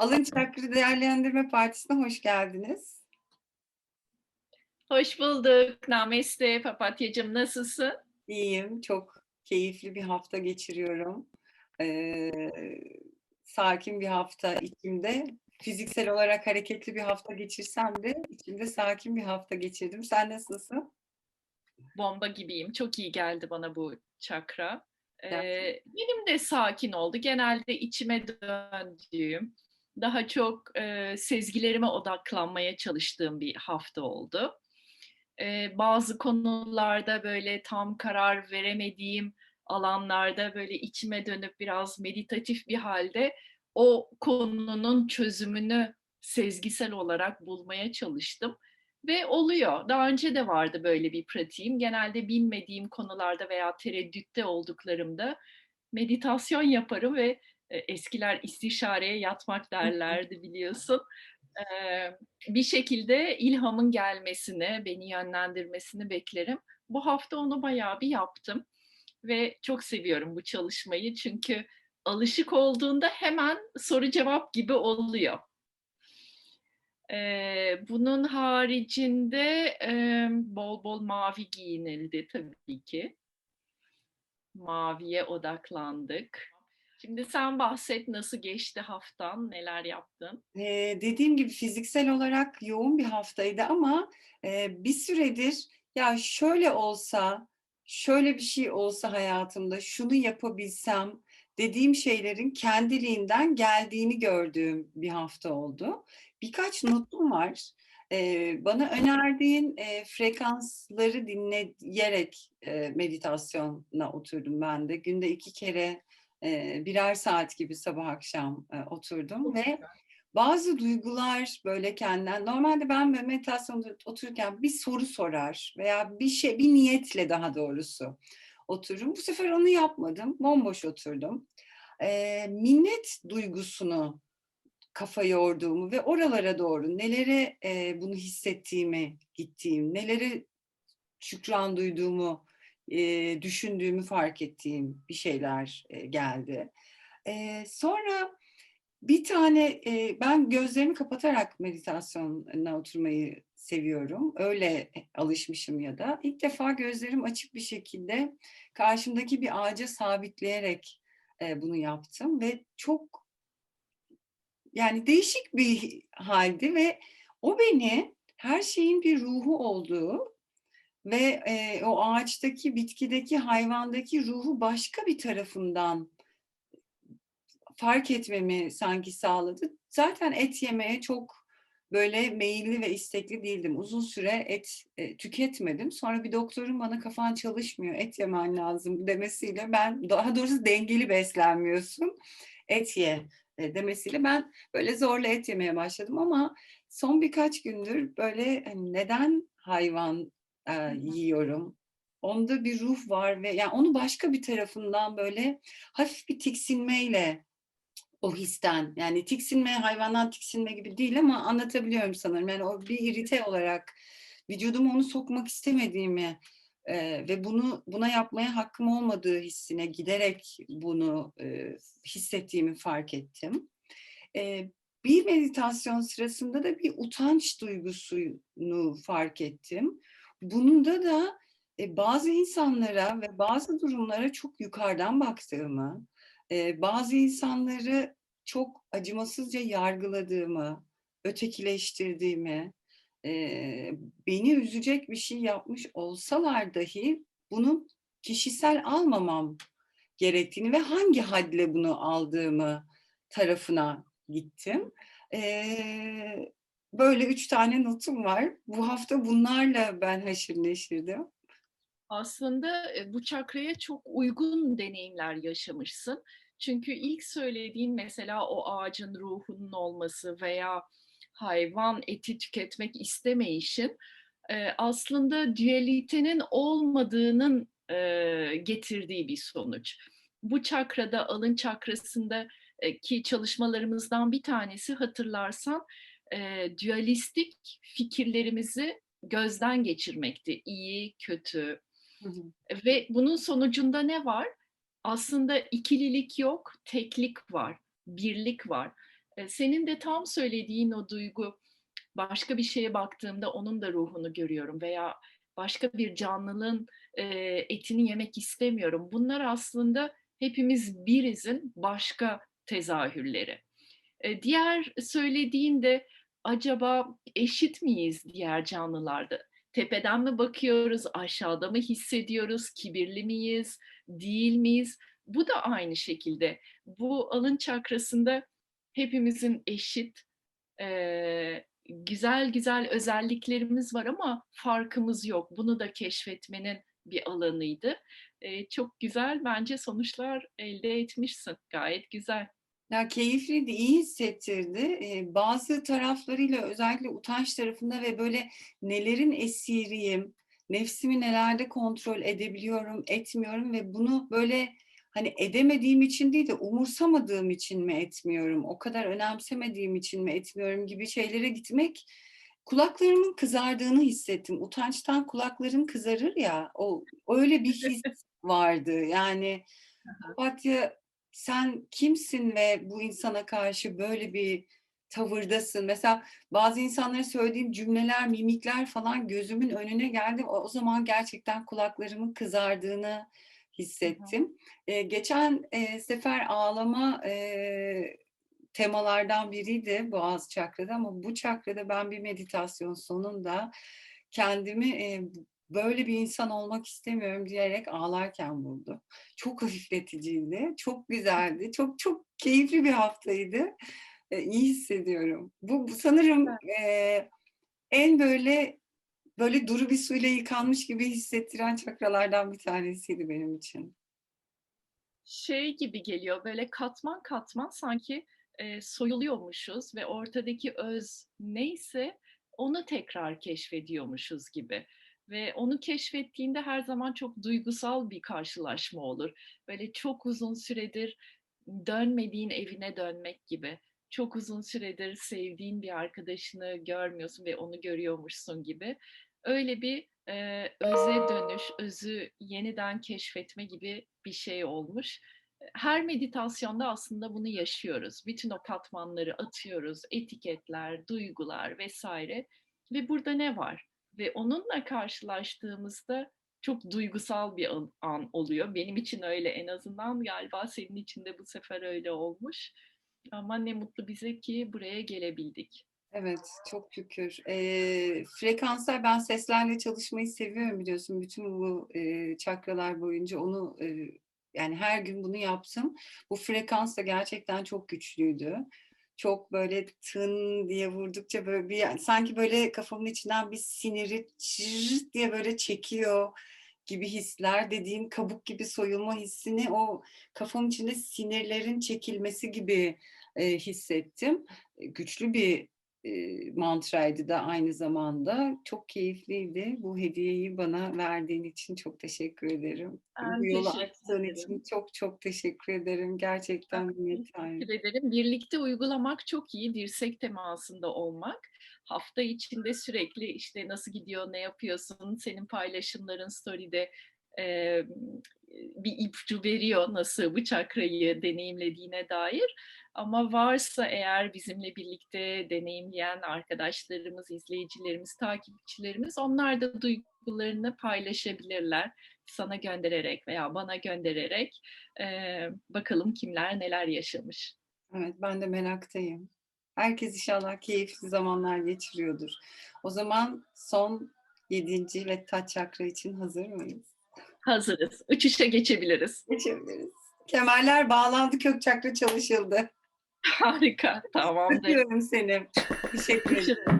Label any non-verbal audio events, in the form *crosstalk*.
Alın Çakırı Değerlendirme Partisi'ne hoş geldiniz. Hoş bulduk. Nameste Papatyacığım nasılsın? İyiyim, çok keyifli bir hafta geçiriyorum. Ee, sakin bir hafta içimde. Fiziksel olarak hareketli bir hafta geçirsem de içimde sakin bir hafta geçirdim. Sen nasılsın? Bomba gibiyim. Çok iyi geldi bana bu çakra. Ee, benim de sakin oldu. Genelde içime döndüğüm, daha çok e, sezgilerime odaklanmaya çalıştığım bir hafta oldu. Ee, bazı konularda böyle tam karar veremediğim alanlarda böyle içime dönüp biraz meditatif bir halde o konunun çözümünü sezgisel olarak bulmaya çalıştım. Ve oluyor. Daha önce de vardı böyle bir pratiğim. Genelde bilmediğim konularda veya tereddütte olduklarımda meditasyon yaparım ve e, eskiler istişareye yatmak derlerdi biliyorsun. Bir şekilde ilhamın gelmesini, beni yönlendirmesini beklerim. Bu hafta onu bayağı bir yaptım ve çok seviyorum bu çalışmayı çünkü alışık olduğunda hemen soru cevap gibi oluyor. Ee, bunun haricinde e, bol bol mavi giyinildi tabii ki. Maviye odaklandık. Şimdi sen bahset nasıl geçti haftan, neler yaptın? Ee, dediğim gibi fiziksel olarak yoğun bir haftaydı ama e, bir süredir ya şöyle olsa, şöyle bir şey olsa hayatımda, şunu yapabilsem dediğim şeylerin kendiliğinden geldiğini gördüğüm bir hafta oldu. Birkaç notum var. Ee, bana önerdiğin e, frekansları dinleyerek e, meditasyona oturdum ben de. Günde iki kere e, birer saat gibi sabah akşam e, oturdum ve bazı duygular böyle kendinden normalde ben meditasyonda otururken bir soru sorar veya bir şey bir niyetle daha doğrusu otururum. Bu sefer onu yapmadım. Bomboş oturdum. E, minnet duygusunu kafa yorduğumu ve oralara doğru nelere e, bunu hissettiğimi gittiğim, nelere şükran duyduğumu e, düşündüğümü fark ettiğim bir şeyler e, geldi. E, sonra bir tane e, ben gözlerimi kapatarak meditasyona oturmayı seviyorum. Öyle alışmışım ya da ilk defa gözlerim açık bir şekilde karşımdaki bir ağaca sabitleyerek e, bunu yaptım ve çok yani değişik bir haldi ve o beni her şeyin bir ruhu olduğu ve e, o ağaçtaki, bitkideki, hayvandaki ruhu başka bir tarafından fark etmemi sanki sağladı. Zaten et yemeye çok böyle meyilli ve istekli değildim. Uzun süre et e, tüketmedim. Sonra bir doktorun bana kafan çalışmıyor, et yemen lazım demesiyle ben daha doğrusu dengeli beslenmiyorsun, et ye e, demesiyle ben böyle zorla et yemeye başladım ama son birkaç gündür böyle hani neden hayvan e, yiyorum? Onda bir ruh var ve yani onu başka bir tarafından böyle hafif bir tiksinmeyle o histen yani tiksinme hayvandan tiksinme gibi değil ama anlatabiliyorum sanırım. Yani o bir irite olarak vücuduma onu sokmak istemediğimi e, ve bunu buna yapmaya hakkım olmadığı hissine giderek bunu e, hissettiğimi fark ettim. E, bir meditasyon sırasında da bir utanç duygusunu fark ettim. Bunun da da e, bazı insanlara ve bazı durumlara çok yukarıdan baktığımı, e, bazı insanları çok acımasızca yargıladığımı, ötekileştirdiğimi, e, beni üzecek bir şey yapmış olsalar dahi bunu kişisel almamam gerektiğini ve hangi hadle bunu aldığımı tarafına gittim. E, böyle üç tane notum var. Bu hafta bunlarla ben haşır neşirdim. Aslında e, bu çakraya çok uygun deneyimler yaşamışsın. Çünkü ilk söylediğin mesela o ağacın ruhunun olması veya hayvan eti tüketmek istemeyişin e, aslında dualitenin olmadığının e, getirdiği bir sonuç. Bu çakrada alın çakrasında ki çalışmalarımızdan bir tanesi hatırlarsan e, dualistik fikirlerimizi gözden geçirmekti. İyi, kötü, ve bunun sonucunda ne var? Aslında ikililik yok, teklik var, birlik var. E, senin de tam söylediğin o duygu, başka bir şeye baktığımda onun da ruhunu görüyorum veya başka bir canlının e, etini yemek istemiyorum. Bunlar aslında hepimiz birizin başka tezahürleri. E, diğer söylediğinde acaba eşit miyiz diğer canlılarda? Tepeden mi bakıyoruz, aşağıda mı hissediyoruz, kibirli miyiz, değil miyiz? Bu da aynı şekilde. Bu alın çakrasında hepimizin eşit, e, güzel güzel özelliklerimiz var ama farkımız yok. Bunu da keşfetmenin bir alanıydı. E, çok güzel bence sonuçlar elde etmişsin. Gayet güzel. Ya keyifliydi, iyi hissettirdi. Ee, bazı taraflarıyla özellikle utanç tarafında ve böyle nelerin esiriyim, nefsimi nelerde kontrol edebiliyorum, etmiyorum ve bunu böyle hani edemediğim için değil de umursamadığım için mi etmiyorum, o kadar önemsemediğim için mi etmiyorum gibi şeylere gitmek kulaklarımın kızardığını hissettim. Utançtan kulakların kızarır ya, o öyle bir his *laughs* vardı. Yani Papatya sen kimsin ve bu insana karşı böyle bir tavırdasın? Mesela bazı insanlara söylediğim cümleler, mimikler falan gözümün önüne geldi. O, o zaman gerçekten kulaklarımın kızardığını hissettim. Ee, geçen e, sefer ağlama e, temalardan biriydi Boğaz çakrada ama bu çakrada ben bir meditasyon sonunda kendimi e, böyle bir insan olmak istemiyorum diyerek ağlarken buldum. Çok hafifleticiydi, çok güzeldi, çok çok keyifli bir haftaydı. E, iyi hissediyorum. Bu, bu sanırım e, en böyle böyle duru bir suyla yıkanmış gibi hissettiren çakralardan bir tanesiydi benim için. Şey gibi geliyor böyle katman katman sanki e, soyuluyormuşuz ve ortadaki öz neyse onu tekrar keşfediyormuşuz gibi. Ve onu keşfettiğinde her zaman çok duygusal bir karşılaşma olur. Böyle çok uzun süredir dönmediğin evine dönmek gibi. Çok uzun süredir sevdiğin bir arkadaşını görmüyorsun ve onu görüyormuşsun gibi. Öyle bir e, öze dönüş, özü yeniden keşfetme gibi bir şey olmuş. Her meditasyonda aslında bunu yaşıyoruz. Bütün o katmanları atıyoruz, etiketler, duygular vesaire. Ve burada ne var? Ve onunla karşılaştığımızda çok duygusal bir an, an oluyor. Benim için öyle en azından galiba senin için de bu sefer öyle olmuş. Ama ne mutlu bize ki buraya gelebildik. Evet, çok şükür. Eee, frekanslar, ben seslerle çalışmayı seviyorum biliyorsun. Bütün bu eee, çakralar boyunca onu eee, yani her gün bunu yaptım. Bu frekans da gerçekten çok güçlüydü. Çok böyle tın diye vurdukça böyle bir sanki böyle kafamın içinden bir siniri çırt diye böyle çekiyor gibi hisler dediğim kabuk gibi soyulma hissini o kafamın içinde sinirlerin çekilmesi gibi e, hissettim. Güçlü bir e, mantraydı da aynı zamanda. Çok keyifliydi. Bu hediyeyi bana verdiğin için çok teşekkür ederim. Ben Bu yolu açtığın için çok çok teşekkür ederim. Gerçekten minnettarım. teşekkür ederim. Birlikte uygulamak çok iyi. Dirsek temasında olmak. Hafta içinde sürekli işte nasıl gidiyor, ne yapıyorsun, senin paylaşımların story'de e, bir ipucu veriyor nasıl bu çakrayı deneyimlediğine dair. Ama varsa eğer bizimle birlikte deneyimleyen arkadaşlarımız, izleyicilerimiz, takipçilerimiz onlar da duygularını paylaşabilirler. Sana göndererek veya bana göndererek e, bakalım kimler neler yaşamış. Evet, ben de meraktayım. Herkes inşallah keyifli zamanlar geçiriyordur. O zaman son yedinci ve taç çakra için hazır mıyız? Hazırız. Uçuşa geçebiliriz. Geçebiliriz. Kemerler bağlandı, kök çakra çalışıldı. Harika. Tamamdır. Öpüyorum seni. Teşekkür ederim.